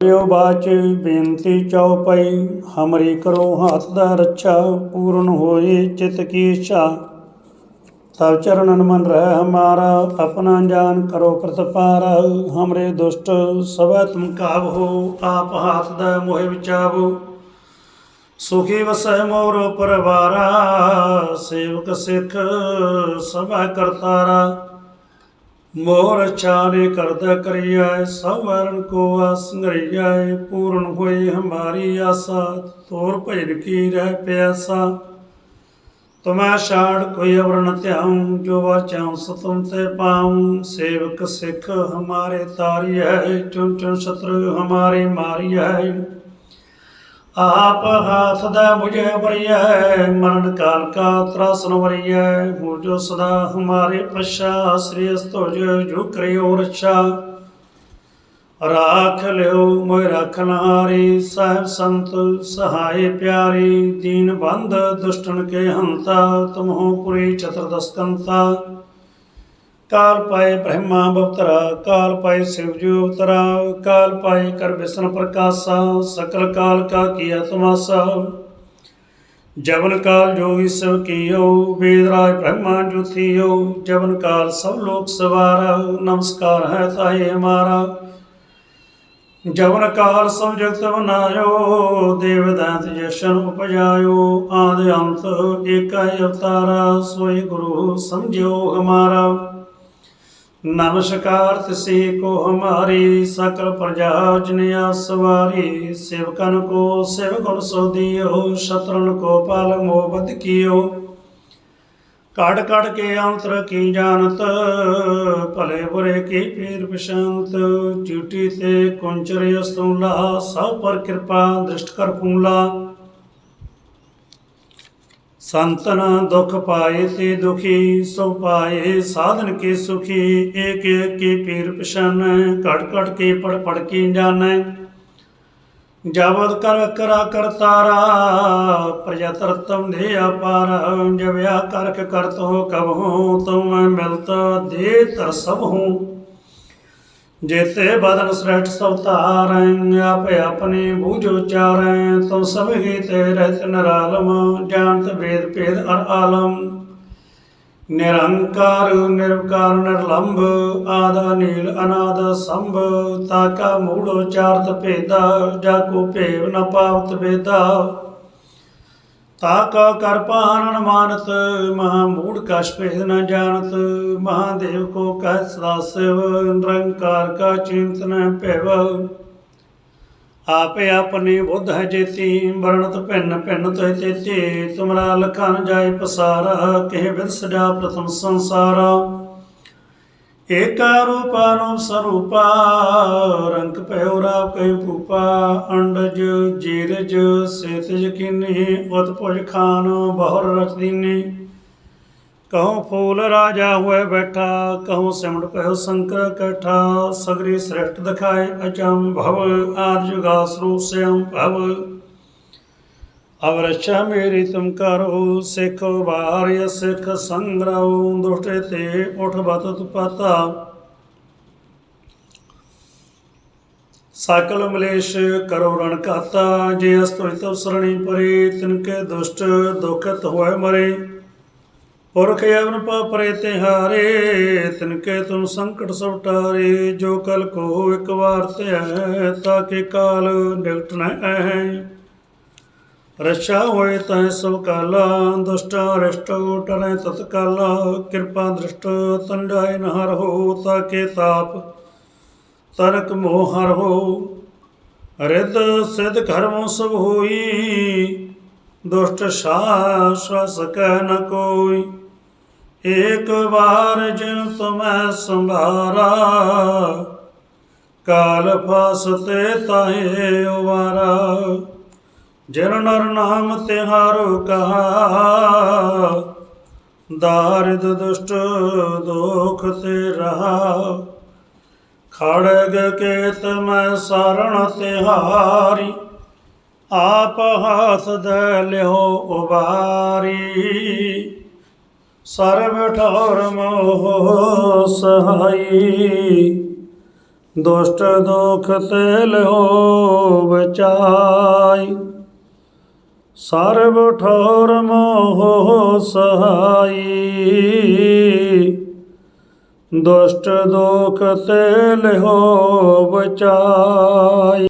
ਜਿਉ ਬਾਚ, ਬੇਨਤੀ ਚਉਪਈ ਹਮਰੀ ਕਰੋ ਹਾਥ ਦਾ ਰੱਛਾ, ਪੂਰਨ ਹੋਏ ਚਿਤ ਕੀ ਇੱਛਾ। ਤਬ ਚਰਨਨ ਮਨ ਰਹਿ ਹਮਾਰਾ ਆਪਣਾ ਜਾਨ ਕਰੋ ਕਰਤ ਪਾਰ ਹਮਰੇ ਦੁਸ਼ਟ ਸਭੈ ਤੁਮ ਕਾਬ ਹੋ, ਆਪ ਹਾਥ ਦਾ ਮੋਹਿ ਵਿਚਾਵੋ। ਸੁਖੀ ਵਸੈ ਮੋਰ ਪਰਵਾਰਾ, ਸੇਵਕ ਸਿੱਖ ਸਭਾ ਕਰਤਾਰਾ। ਮੋਰ ਚਾਰੇ ਕਰਦਾ ਕਰੀਐ ਸਭ ਵਰਨ ਕੋ ਆਸੰਗਰੀਐ ਪੂਰਨ ਹੋਈ ਹਮਾਰੀ ਆਸਾ, ਤੋਰ ਭਜਨ ਕੀ ਰਹਿ ਪਿਆਸਾ। ਤੁਮੈ ਛਾੜ ਕੋਈ ਅਵਰਨ ਨ ਧਿਆਉ, ਜੋ ਵਾਚਾਉ ਸਤਮ ਤੇ ਪਾਉ। ਸੇਵਕ ਸਿੱਖ ਹਮਾਰੇ ਤਾਰੀ ਤਾਰੀਐ ਚੁਣ ਚੁਨ ਸ਼ਤਰੂ ਹਮਾਰੇ ਮਾਰੀਐ ਆਪ ਹਾਥ ਦਾ ਮੁਝੇ ਬਰੀਐ, ਮਰਨ ਕਾਲ ਕਾ ਤਰਾਸਨ ਵਰੀਐ। ਹੋ ਸਦਾ ਹਮਾਰੇ ਪਛਾ ਸ੍ਰੀ ਅਸਤੁਜ, ਜੋ ਕਰਿਓ ਰਛਾ। ਰਾਖ ਲਿਓ ਮੋਇ ਰਖਨ ਹਾਰੀ ਸਹਿਬ ਸੰਤ ਸਹਾਈ ਪਿਆਰੀ। ਦੀਨ ਬੰਦ ਦੁਸ਼ਟਨ ਕੇ ਹੰਤਾ, ਤੁਮਹੋ ਪੁਰੀ ਚਤੁਰਦਸਕੰਤਾ। ਕਾਲ ਪਾਏ ਬ੍ਰਹਮਾ ਅਵਤਰਾ, ਕਾਲ ਪਾਏ ਸ਼ਿਵ ਜੀ ਅਵਤਰਾ, ਕਾਲ ਪਾਏ ਕਰ ਵਿਸ਼ਨ ਪ੍ਰਕਾਸ਼ਾ, ਸਕਲ ਕਾਲ ਕਾ ਕੀ ਤਮਾਸਾ ਜਵਨ ਕਾਲ ਜੋ ਸਭ ਕੀਓ, ਵੇਦ ਰਾਜ ਬ੍ਰਹਮਾ ਜੁਥਿਓ ਜਵਨ ਕਾਲ ਸਭ ਲੋਕ ਸਵਾਰਾ, ਨਮਸਕਾਰ ਹੈ ਤਾਏ ਹਮਾਰਾ। ਜਵਨ ਕਾਲ ਸਭ ਜਗਤ ਬਨਾਇਓ ਦੇਵਦਾਤ ਜਸ਼ਨ ਉਪਜਾਇਓ, ਆਦ ਅੰਤ ਏਕਾ ਅਵਤਾਰਾ, ਸੋਈ ਗੁਰੂ ਸਮਝਿਓ ਹਮਾਰਾ। ਨਮਸਕਾਰ ਤਿਸੇ ਕੋ ਹਮਾਰੀ ਸਕਲ ਪ੍ਰਜਾ ਜਿਨ ਆਸਵਾਰੀ ਸੇਵਕਨ ਕੋ ਸੇਵ ਗੁਣ ਸੋ ਦਿਓ ਸ਼ਤਰਨ ਕੋ ਪਾਲ ਮੋਬਤ ਕੀਓ ਕੜ ਕੜ ਕੇ ਅੰਤਰ ਕੀ ਜਾਣਤ, ਭਲੇ ਬੁਰੇ ਕੀ ਪੀਰ ਪਸ਼ੰਤ ਚਿਉਟੀ ਤੇ ਕੁੰਚਰ ਅਸਤੂਲਾ ਸਭ ਪਰ ਕਿਰਪਾ ਦ੍ਰਿਸ਼ਟ ਕਰ ਪੂਲਾ ਸੰਤਨ ਦੁਖ ਪਾਏ ਤੇ ਦੁਖੀ, ਸੋ ਪਾਏ ਸਾਧਨ ਕੇ ਸੁਖੀ। ਏਕ ਏਕ ਕੀ ਪੀਰ ਪਛਾਨ, ਘੜ ਘੜ ਕੇ ਪੜ ਪੜ ਕੇ ਜਾਣੈ। ਜਬਦ ਕਰ ਕਰਾ ਕਰਤਾਰਾ ਪ੍ਰਜਾ ਤਰਤਮ ਦੇ ਅਪਾਰ। ਜਬਿਆ ਕਰਕ ਕਰਤ ਹੋ ਕਬਹੂ ਤੁਮ ਮਿਲਤ ਦੇ ਤਰ ਸਭ। ਹੂੰ ਜੇਤੇ ਬਦਨ ਸ੍ਰੇਸ਼ਟ ਸਭ ਧਾਰੈ, ਆਪੇ ਆਪਣੀ ਬੂਝ ਉਚਾਰੈ ਤੋ ਸਭੀ ਤੇ ਰਹਿਤ ਨਰਾਲਮ, ਜਾਣਤ ਵੇਦ ਭੇਦ ਅਰ ਆਲਮ। ਨਿਰੰਕਾਰ, ਨਿਰਵਕਾਰ, ਨਿਰਲੰਭ, ਆਦਾ ਨੀਲ ਅਨਾਦ ਸੰਭ ਤਾਕਾ ਮੂੜ ਉਚਾਰਤ ਭੇਦਾ, ਜਾ ਕੋ ਭੇਵ ਨ ਪਾਵਤ ਵੇਦਾ। ਤਾ ਕਾ ਕਰ ਪਾਨਣ ਮਾਨਤ ਮਹਾ ਮੂੜ ਕਛ ਪਹਿ ਨ ਜਾਣਤ, ਮਹਾਦੇਵ ਕੋ ਕਹਿ ਸਦਾ ਸਿਵ ਕਾ ਚਿੰਤਨ ਭੈਵ। ਆਪੇ ਆਪਨੇ ਬੁੱਧ ਹੈ ਜੇਤੀ, ਵਰਣਤ ਭਿੰਨ ਭਿੰਨ ਤੋਇ ਤੇਤੀ ਤੁਮਰਾ ਲਖਨ ਜਾਏ ਪਸਾਰਾ, ਕਹਿ ਬਿਦ ਸਜਾ ਪ੍ਰਥਮ ਸੰਸਾਰਾ। ਏਕਾ ਰੂਪਾਨੁ ਸਰੂਪਾ, ਰੰਗ ਭਇਓ ਰਾਵ ਕੈ ਭੂਪਾ, ਅੰਡਜ ਜੀਰਜ ਸੇਤ ਯਕੀਨੀ ਉਤਪੁਜ ਖਾਨ ਬਹੁਰ ਰਚ ਦੀਨੀ। ਕਹਉ ਫੂਲ ਰਾਜਾ ਹੋਏ ਬੈਠਾ, ਕਹਉ ਸਿਮਟ ਭਇਓ ਸੰਕਰ ਕਠਾ, ਸਗਰੀ ਸ੍ਰਿਸ਼ਟ ਦਿਖਾਏ ਅਚੰ ਭਵ ਆਦ ਜੁਗਾ ਸਰੂਪ ਸਿਅੰ ਭਵ। ਅਵ ਰਛਾ ਮੇਰੀ ਤੁਮ ਕਰੋ, ਸਿੱਖ ਵਾਰਿ ਸਿੱਖ ਸੰਗਰਉ, ਦੁਸ਼ਟੇ ਤੇ ਉਠ ਬਤਤ ਪਤਾ। ਸਕਲ ਮਲੇਸ਼ ਕਰੋ ਰਣ ਕਾਤਾ, ਜੇ ਅਸਤੋਇ ਤਵ ਸਰਣੀ ਪਰੇ ਤਿਨਕੇ ਦੁਸ਼ਟ ਦੁਖਤ ਹੋਏ ਮਰੇ। ਪੁਰਖ ਅਵਨ ਪਰੇ ਤੇ ਹਾਰੇ ਤਿਨਕੇ ਤੁਮ ਸੰਕਟ ਸਭ ਟਾਰੇ, ਜੋ ਕਲ ਕੋ ਇੱਕ ਵਾਰ ਤੇ ਤਾਕੇ ਕਾਲ ਨਿਕਟ ਨ ਹੈ। ਰਛਾ ਹੋਏ ਤੈ ਸਭ ਕਾਲਾ, ਦੁਸ਼ਟਾ ਰਿਸ਼ਟ ਟਰੈ ਤਤ ਕਾਲਾ ਕਿਰਪਾ ਦ੍ਰਿਸ਼ਟ ਤੰਡਾਇ ਨਹਰ ਹੋ ਤਾਕੇ ਤਾਪ। ਤਰਕ ਮੋਹ ਹਰ ਹੋ ਰਿਤ ਸਿਧ ਕਰਮੋ ਸਭ ਹੋਈ। ਦੁਸ਼ਟ ਸ਼ਾ ਸਕੈ ਨ ਕੋਈ, ਏਕ ਵਾਰ ਜਿਨ ਤੁਮੈ ਸੰਭਾਰਾ। ਕਾਲ ਫਾਸਤੇ ਤਾਹੇ ਉਵਾਰਾ। ਜਿਨ ਨਰ ਨਾਮ ਤਿਹਾਰੋ ਕਹਾ, ਦਾਰਿਦ ਦੁਸ਼ਟ ਦੋਖ ਤੇ ਰਹਾ। ਖੜਗ ਕੇਤ ਮੈਂ ਸਰਣ ਤਿਹਾਰੀ ਆਪ ਹਾਥ ਦੇ ਲਿਓ ਉਬਾਰੀ। ਸਰਬ ਠੌਰ ਮੋਹ ਸਹਾਈ, ਦੁਸ਼ਟ ਦੁਖ ਤੇ ਲਿਓ ਬਚਾਈ ਸਰਬ ਠੌਰ ਮੋਹ ਸਹਾਈ। ਦੁਸ਼ਟ ਦੋਖ ਤੇ ਲਿਹੋ ਬਚਾਈ।